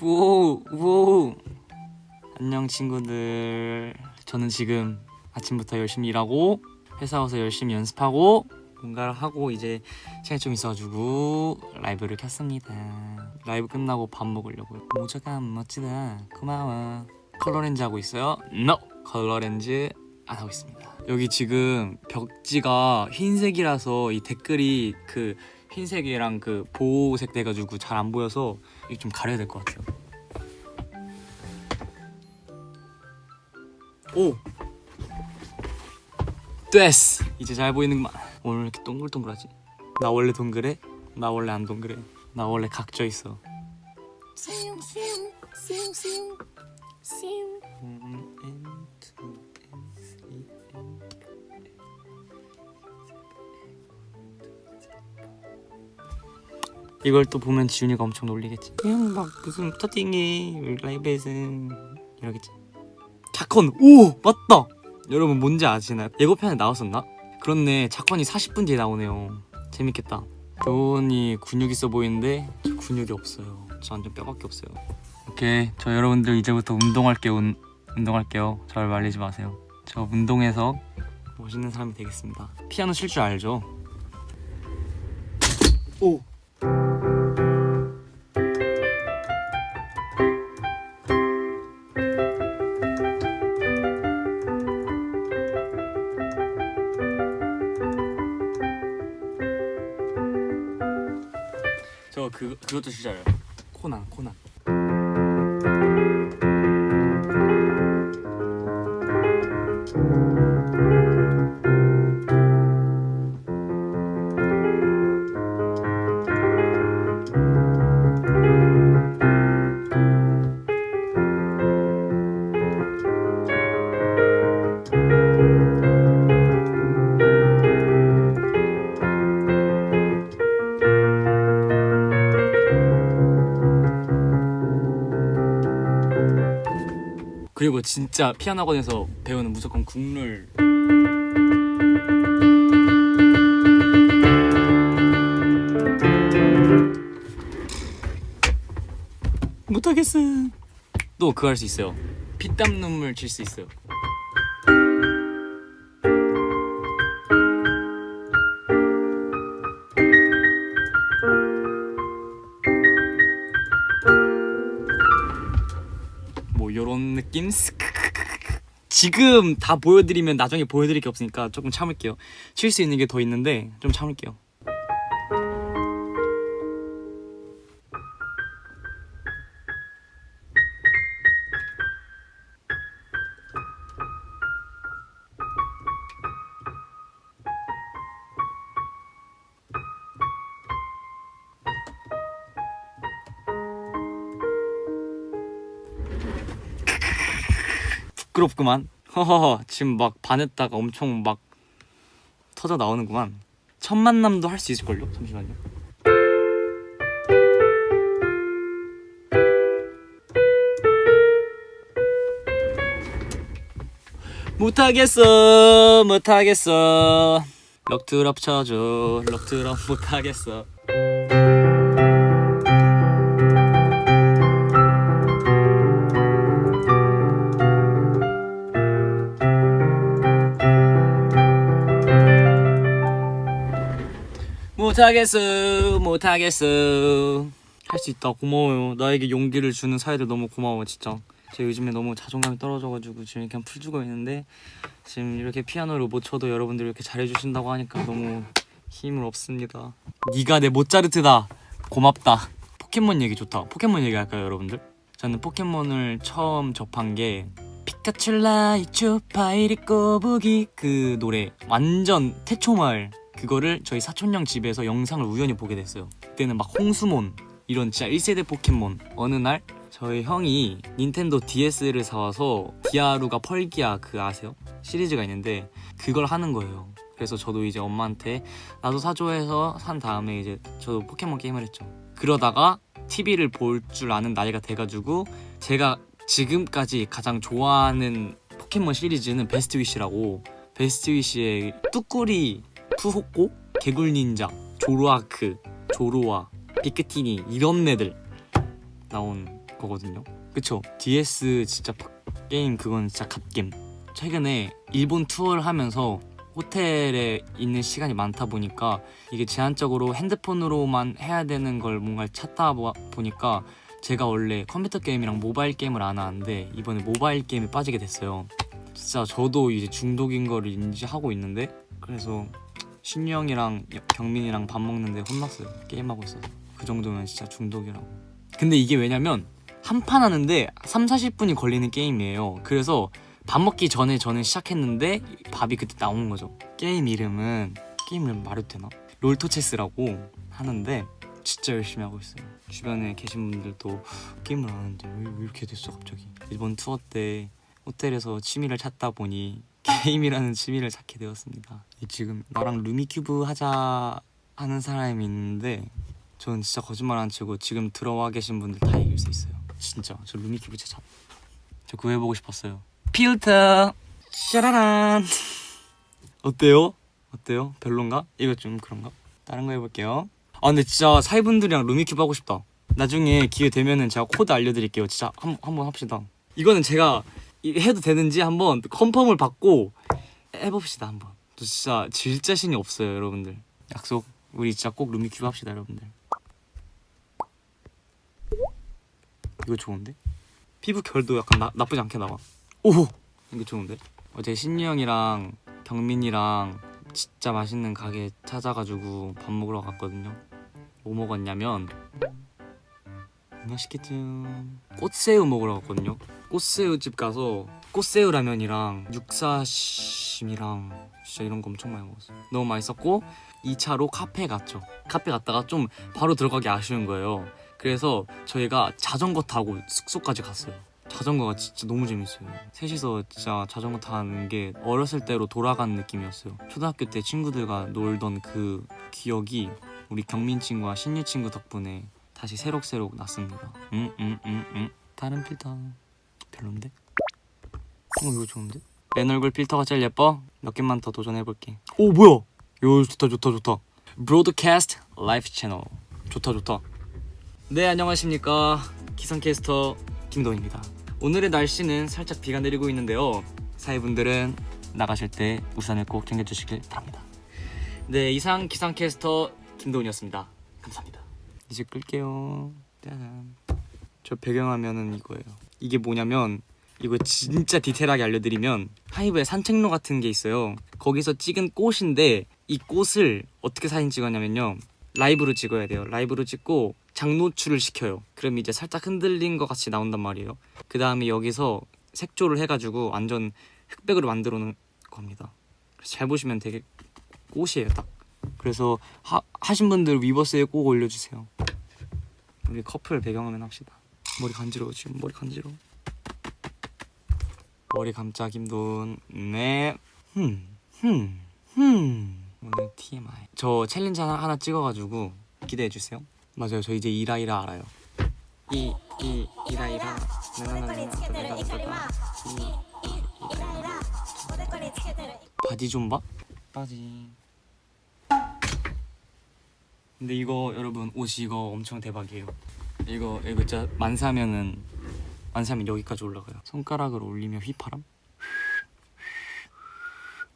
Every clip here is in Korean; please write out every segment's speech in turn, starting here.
우우. 우우 안녕 친구들. 저는 지금 아침부터 열심히 일하고 회사 와서 열심히 연습하고 뭔가를 하고 이제 시간이 좀 있어가지고 라이브를 켰습니다. 라이브 끝나고 밥 먹으려고요. 모자가 멋지다. 고마워. 컬러렌즈 하고 있어요? NO! 컬러렌즈 안 하고 있습니다. 여기 지금 벽지가 흰색이라서 이 댓글이 그 흰색이랑 그 보호색 돼가지고 잘 안 보여서 이거 좀 가려야 될 것 같아요. 오 됐어 이제 잘 보이는구만 오늘 왜 이렇게 동글동글하지? 나 원래 동그래? 나 원래 안 동그래? 나 원래 각져 있어. 싱, 이걸 또 보면 지훈이가 엄청 놀리겠지. 그냥 막 무슨 터팅이 라이브에서 이러겠지. 자컨 오 맞다. 여러분 뭔지 아시나요? 예고편에 나왔었나? 그렇네 자컨이 40분 뒤에 나오네요. 재밌겠다. 교원이 근육 있어 보이는데 저 근육이 없어요. 저 완전 뼈밖에 없어요. 오케이 저 여러분들 이제부터 운동할게요. 운, 운동할게요. 저를 말리지 마세요. 저 운동해서 멋있는 사람이 되겠습니다. 피아노 칠 줄 알죠? 오 그 그것도 진짜 알아요. 코난 코난. 그리고 진짜 피아노 학원에서 배우는 무조건 국룰. 못하겠어. 또 그거 할 수 있어요. 피땀 눈물 칠 수 있어요. 뭐 요런 느낌. 지금 다 보여드리면 나중에 보여드릴 게 없으니까 조금 참을게요 칠수 있는 게 더 있는데 좀 참을게요 부끄럽구만. 허허허 지금 막 반했다가 엄청 막 터져 나오는구만. 첫 만남도 할 수 있을걸요? 잠시만요. 못하겠어 못하겠어. 럭드럽 쳐줘. 럭드럽 못하겠어 못하겠어 못하겠어. 할 수 있다. 고마워요. 나에게 용기를 주는 사이들 너무 고마워 진짜. 제가 요즘에 너무 자존감이 떨어져가지고 지금 그냥 풀 주고 있는데 지금 이렇게 피아노를 못 쳐도 여러분들이 이렇게 잘해주신다고 하니까 너무 힘을 얻습니다. 네가 내 모차르트다. 고맙다. 포켓몬 얘기 좋다. 포켓몬 얘기 할까요 여러분들? 저는 포켓몬을 처음 접한 게 피카츄 라 이츄 파이리 꼬부기 그 노래 완전 태초마을 그거를 저희 사촌형 집에서 영상을 우연히 보게 됐어요. 그때는 막 홍수몬 이런 진짜 1세대 포켓몬. 어느 날 저희 형이 닌텐도 DS를 사와서 디아루가 펄기아 그 아세요? 시리즈가 있는데 그걸 하는 거예요. 그래서 저도 이제 엄마한테 나도 사줘 해서 산 다음에 이제 저도 포켓몬 게임을 했죠. 그러다가 TV를 볼 줄 아는 나이가 돼가지고 제가 지금까지 가장 좋아하는 포켓몬 시리즈는 베스트 위시라고 베스트 위시의 뚜꾸리 푸호꼬 개굴 닌자 조로아크 조로아 비크티니 이런 애들 나온 거거든요. 그쵸? DS 진짜 게임 그건 진짜 갓겜. 최근에 일본 투어를 하면서 호텔에 있는 시간이 많다 보니까 이게 제한적으로 핸드폰으로만 해야 되는 걸 뭔가를 찾다 보- 보니까 제가 원래 컴퓨터 게임이랑 모바일 게임을 안 하는데 이번에 모바일 게임에 빠지게 됐어요. 진짜 저도 이제 중독인 거를 인지하고 있는데 그래서 신유 형이랑 여- 경민이랑 밥 먹는데 혼났어요. 게임하고 있어서. 그 정도면 진짜 중독이라고. 근데 이게 왜냐면 한 판 하는데 3, 40분이 걸리는 게임이에요. 그래서 밥 먹기 전에 저는 시작했는데 밥이 그때 나온 거죠. 게임 이름은 게임 이름 말해도 되나? 롤토체스라고 하는데 진짜 열심히 하고 있어요. 주변에 계신 분들도 게임을 안 하는데 왜, 왜 이렇게 됐어 갑자기? 이번 투어 때 호텔에서 취미를 찾다 보니 게임이라는 취미를 찾게 되었습니다. 이 지금 나랑 루미큐브 하자 하는 사람이 있는데 저는 진짜 거짓말 안 치고 지금 들어와 계신 분들 다 이길 수 있어요. 진짜 저 루미큐브 진짜 저 그거 해보고 싶었어요. 필터 짜라란 어때요? 어때요? 별론가? 이거 좀 그런가? 다른 거 해볼게요. 아 근데 진짜 사이분들이랑 루미큐브 하고 싶다. 나중에 기회 되면은 제가 코드 알려드릴게요. 진짜 한 한번 합시다. 이거는 제가 이- 해도 되는지 한번 컨펌을 받고 해봅시다 한번. 저 진짜 질 자신이 없어요, 여러분들. 약속. 우리 진짜 꼭 루미큐브 합시다, 여러분들. 이거 좋은데? 피부 결도 약간 나, 나쁘지 않게 나와. 오, 이거 좋은데? 어제 신유 형이랑 경민이랑 진짜 맛있는 가게 찾아가지고 밥 먹으러 갔거든요. 뭐 먹었냐면 맛있겠죠. 꽃새우 먹으러 갔거든요. 꽃새우 집 가서 꽃새우 라면이랑 육사심이랑 진짜 이런 거 엄청 많이 먹었어요. 너무 맛있었고 2차로 카페 갔죠. 카페 갔다가 좀 바로 들어가기 아쉬운 거예요. 그래서 저희가 자전거 타고 숙소까지 갔어요. 자전거가 진짜 너무 재밌어요. 셋이서 진짜 자전거 타는 게 어렸을 때로 돌아간 느낌이었어요. 초등학교 때 친구들과 놀던 그 기억이 우리 경민 친구와 신유 친구 덕분에 다시 새록새록 났습니다. 음, 음, 음, 음. 다른 필터 별론데? 어 이거 좋은데? 맨 얼굴 필터가 제일 예뻐? 몇 개만 더 도전해볼게. 오 뭐야? 요 좋다 좋다 좋다. 브로드캐스트 라이프 채널 좋다 좋다. 네 안녕하십니까 기상캐스터 김도입니다. 오늘의 날씨는 살짝 비가 내리고 있는데요. 사회분들은 나가실 때 우산을 꼭 챙겨주시길 바랍니다. 네 이상 기상캐스터 김도훈이었습니다. 감사합니다. 이제 끌게요. 짜잔. 저 배경화면은 이거예요. 이게 뭐냐면 이거 진짜 디테일하게 알려드리면 하이브에 산책로 같은 게 있어요. 거기서 찍은 꽃인데 이 꽃을 어떻게 사진 찍었냐면요. 라이브로 찍어야 돼요. 라이브로 찍고 장노출을 시켜요. 그럼 이제 살짝 흔들린 것 같이 나온단 말이에요. 그 다음에 여기서 색조를 해가지고 완전 흑백으로 만들어 놓은 겁니다. 잘 보시면 되게 꽃이에요, 딱. 그래서 하, 하신 분들 위버스에 꼭 올려주세요. 우리 커플 배경화면 합시다. 머리 간지러워 지금 머리 간지러워. 머리 감자 김돈 네. 흠. 흠. 흠. 오늘 TMI. 저 챌린지 하나, 하나 찍어가지고 기대해 주세요. 맞아요. 저 이제 이라이라 알아요. 이, 이, 이라이라. 나나나나. 바디 좀 봐. 바지. 근데 이거 여러분 옷이 이거 엄청 대박이에요. 이거 이거 진짜 만 사면은 만 사면 여기까지 올라가요. 손가락을 올리면 휘파람?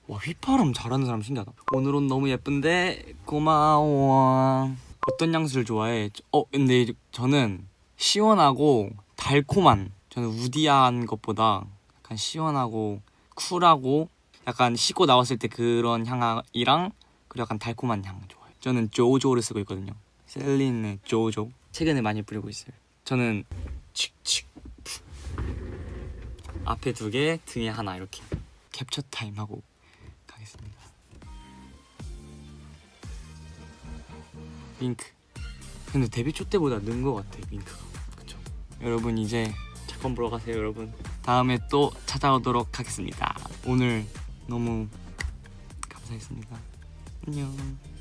와 휘파람 잘하는 사람 신기하다. 오늘 옷 너무 예쁜데 고마워. 어떤 향수를 좋아해? 어 근데 저는 시원하고 달콤한. 저는 우디한 것보다 약간 시원하고 쿨하고 약간 씻고 나왔을 때 그런 향이랑 그리고 약간 달콤한 향 좋아해요. 저는 조조를 쓰고 있거든요. 셀린의 조조. 최근에 많이 뿌리고 있어요. 저는 칙칙 푸. 앞에 두 개, 등에 하나 이렇게 캡처 타임 하고 가겠습니다. 윙크. 근데 데뷔 초 때보다 는 것 같아 윙크가. 그쵸? 여러분 이제 작품 보러 가세요 여러분. 다음에 또 찾아오도록 하겠습니다. 오늘 너무 감사했습니다. 안녕.